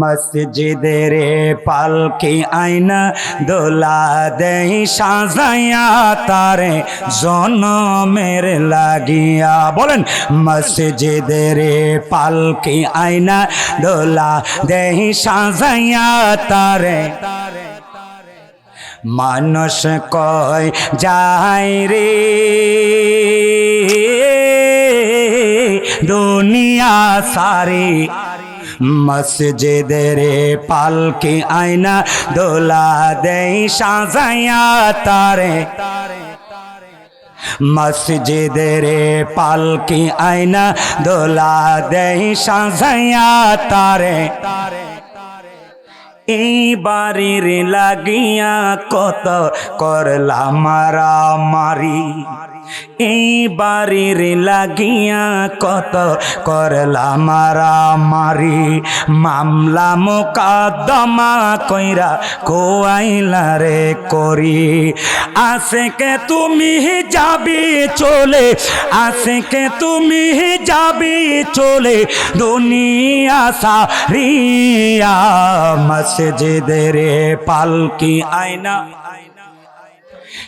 মসজিদের পালকি আইনা দোলা দেই, সাজাইয়া তারে জনমের লাগিয়া। বলেন, মসজিদের পালকি আইনা দোলা দেই, সাজাইয়া তারে। মানুষ কয় যায় রে, দুনিয়া সারি। মসজিদের পালকি আয়না দোলা দেই, সাজাইয়া তারে। মসজিদের পালকি আয়না দোলা দেই, সাজাইয়া তারে। এই বাড়ির লাগিয়া কত করলাম, মারামারি। এই বাড়ির লাগিয়া কত করলাম মারামারি মামলা মোকদ্দমা কইরা কোয়াইলা রে করি। আসেকে তুমি যাবি চলে আসেকে তুমি যাবি চলে, দুনিয়া সারিয়া মসজিদের পালকি আয়না।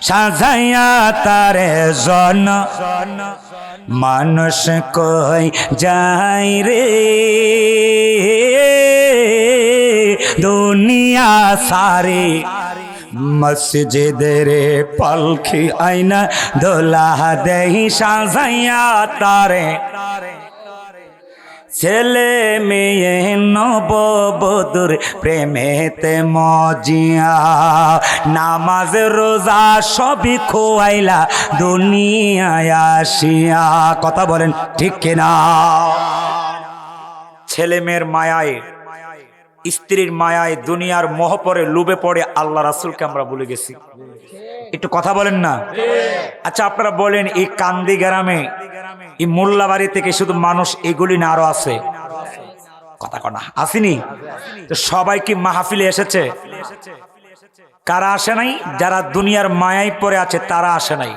সাজাইয়া তারে জন। মানুষ কই যাই রে? দুনিয়া সারে। মসজিদের পালকি আইনা দোলা দেহি সাজাইয়া তারে। ছেলে মেয়ে নববধুর প্রেমেতে মজিয়া নামাজ রোজা সবই খোয়াইলা দুনিয়ায় আসিয়া। কথা বলেন ঠিক কিনা? ছেলে মেয়ের মায়ায় স্ত্রীর মায়ায় দুনিয়ার মোহ পরে লুবে পড়ে আল্লাহ রাসুলকে আমরা বলে গেছি। একটু কথা বলেন না? আচ্ছা আপনারা বলেন এই কান্দি গ্রামে এই মোল্লা বাড়ি থেকে শুধু মানুষ এগুলি না আরও আছে। কথা কনা, আসেনি? তো সবাই কি মাহফিলে এসেছে? কারা আসে নাই? যারা দুনিয়ার মায়ায় পড়ে আছে, তারা আসে নাই।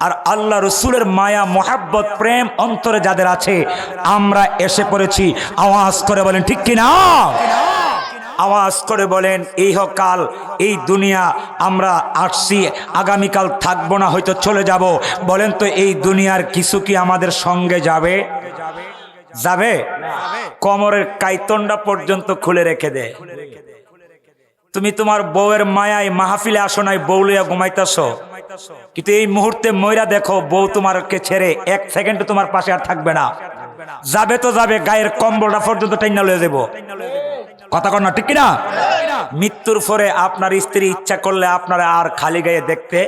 আর আল্লাহ রসুলের মায়া, মোহাব্বত, প্রেম অন্তরে যাদের আছে, আমরা এসে পড়েছি। আওয়াজ করে বলেন, ঠিক কিনা? আওয়াজ করে বলেন, এই কাল, এই দুনিয়া আমরা আসছি, আগামীকাল থাকব না, হয়তো চলে যাব। বলেন তো, এই দুনিয়ার কিছু কি আমাদের সঙ্গে যাবে? যাবে? কমরের কাইতনটা পর্যন্ত খুলে রেখে দে। তুমি তোমার বউয়ের মায়ায় মাহফিলে আসো নাই বউলিয়া ঘুমাইতেছ। কিন্তু এই মুহূর্তে ময়রা দেখো, বউ তোমারকে ছেড়ে এক সেকেন্ড তোমার পাশে আর থাকবে না। যাবে তো যাবে, গায়ের কম্বলটা পর্যন্ত টাইনা লয়ে দেবো কথা কর না, ঠিক কিনা? মৃত্যুর পরে আপনার স্ত্রী ইচ্ছা করলে আপনারা আর খালি গায়ে দেখতে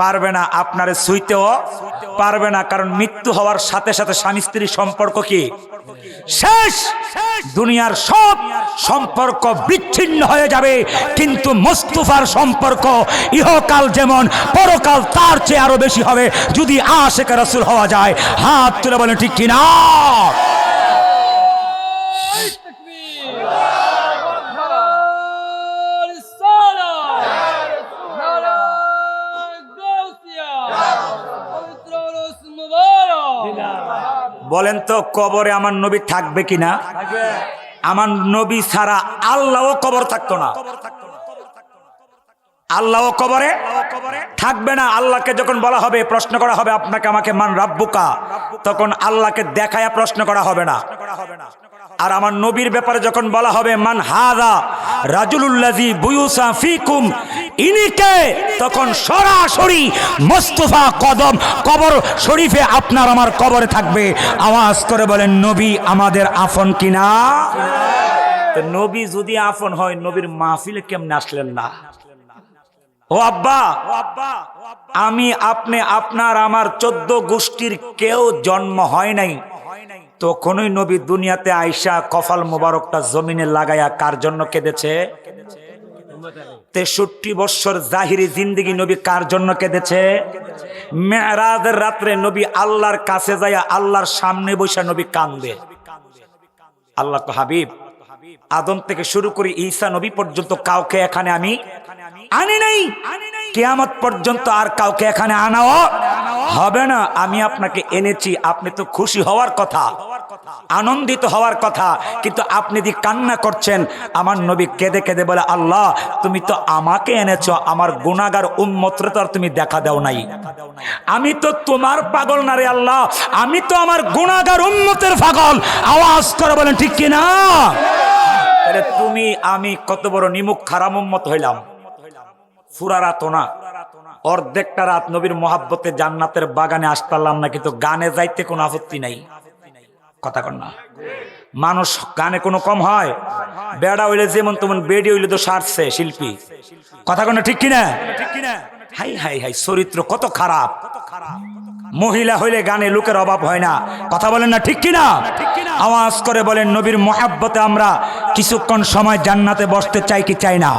পারবে না, আপনার সুইতেও পারবে না, কারণ মৃত্যু হওয়ার সাথে সাথে স্বামী স্ত্রীর সম্পর্ক কি? শেষ! দুনিয়ার সব সম্পর্ক বিচ্ছিন্ন হয়ে যাবে, কিন্তু মুস্তুফার সম্পর্ক ইহকাল যেমন, পরকাল তার চেয়ে আরও বেশি হবে, যদি আশেখ রসুল হওয়া যায়। হাত তুলে বলেন, ঠিক কিনা? বলেন তো কবরে আমার নবী থাকবে কিনা? আমার নবী ছাড়া আল্লাহও কবর থাকতো না। আল্লাহ কবরে থাকবে না। আল্লাহকে যখন বলা হবে প্রশ্ন করা হবে আপনাকে আমাকে মান রাব্বুকা তখন আল্লাহকে দেখায়া প্রশ্ন করা হবে না। আর আমার নবীর ব্যাপারে যখন বলা হবে মান হাদা রাজুলুল্লাজি বুয়ুসা ফিকুম ইনিকে, তখন সরাসরি মোস্তফা কদম কবর শরীফে আপনার আমার কবরে থাকবে। আওয়াজ করে বলেন, নবী আমাদের আফন কিনা? নবী যদি আফন হয়, নবীর মাহফিলে কেমনে আসলেন না? ও আব্বা, আমি আপনি, আপনার আমার চোদ্দ গোষ্ঠীর কেউ জন্ম হয় নাই। তখনই নবী দুনিয়াতে আইসা কফাল মোবারকটা জমিনে লাগাইয়া কার জন্য কেঁদেছে? তেষট্টি বৎসর জাহিরি জিন্দিগি নবী কার জন্য কেঁদেছে? মেয়েরাজের রাত্রে নবী আল্লাহর কাছে যাইয়া আল্লাহর সামনে বসে নবী কান্দে আল্লাহ হাবিব, আদম থেকে শুরু করে ঈসা নবী পর্যন্ত কাউকে এখানে আমি আনি নাই। কেয়ামত পর্যন্ত আর কাউকে এখানে আনাও হবে না। আমি আপনাকে এনেছি, আপনি তো খুশি হওয়ার কথা। আনন্দিত হওয়ার কথা, কিন্তু আপনি যদি কান্না করছেন, আমার নবী কেঁদে কেঁদে বলে, আল্লাহ, তুমি তো আমাকে এনেছো, আমার গুণাগার উন্মত্র তো তুমি দেখা দাও নাই। আমি তো তোমার পাগল না রে আল্লাহ, আমি তো আমার গুণাগার উন্মতের পাগল। আওয়াজ করে বলেন, ঠিক কিনা? তাহলে তুমি, আমি কত বড় নিমুখ খারাম উম্মত হইলাম। ফুরা রাত না, অর্ধেকটা রাত নবীর মহাব্বতে জান্নাতের বাগানে আসতারলাম না, কিন্তু গানে যাইতে কোনো আপত্তি নাই। কথা কর না। মানুষ গানে কোনো কম হয়। বেড়া হইলে যেমন তেমন বেডি হইলে তো সারছে শিল্পী। কথা কর না, ঠিক কিনা? হাই হাই হাই, চরিত্র কত খারাপ। মহিলা হইলে গানে লোকের অভাব হয় না। কথা বলেন না, ঠিক কিনা? আওয়াজ করে বলেন, নবীর মহাব্বতে আমরা কিছুক্ষণ সময় জান্নাতে বসতে চাই কি চাই না?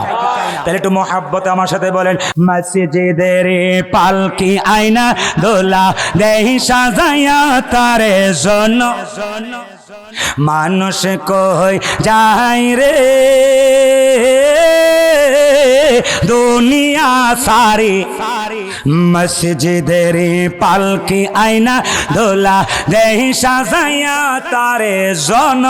তাহলে একটু মহাব্বতে আমার সাথে বলেন পালকি আয়না দোলা দেহি সাজাইয়া তারে জন মানুষ কই যাই রে? দুনিয়া সারি। মসজিদের পালকি আয়না দোলা দেহি সাজাইয়া তারে জন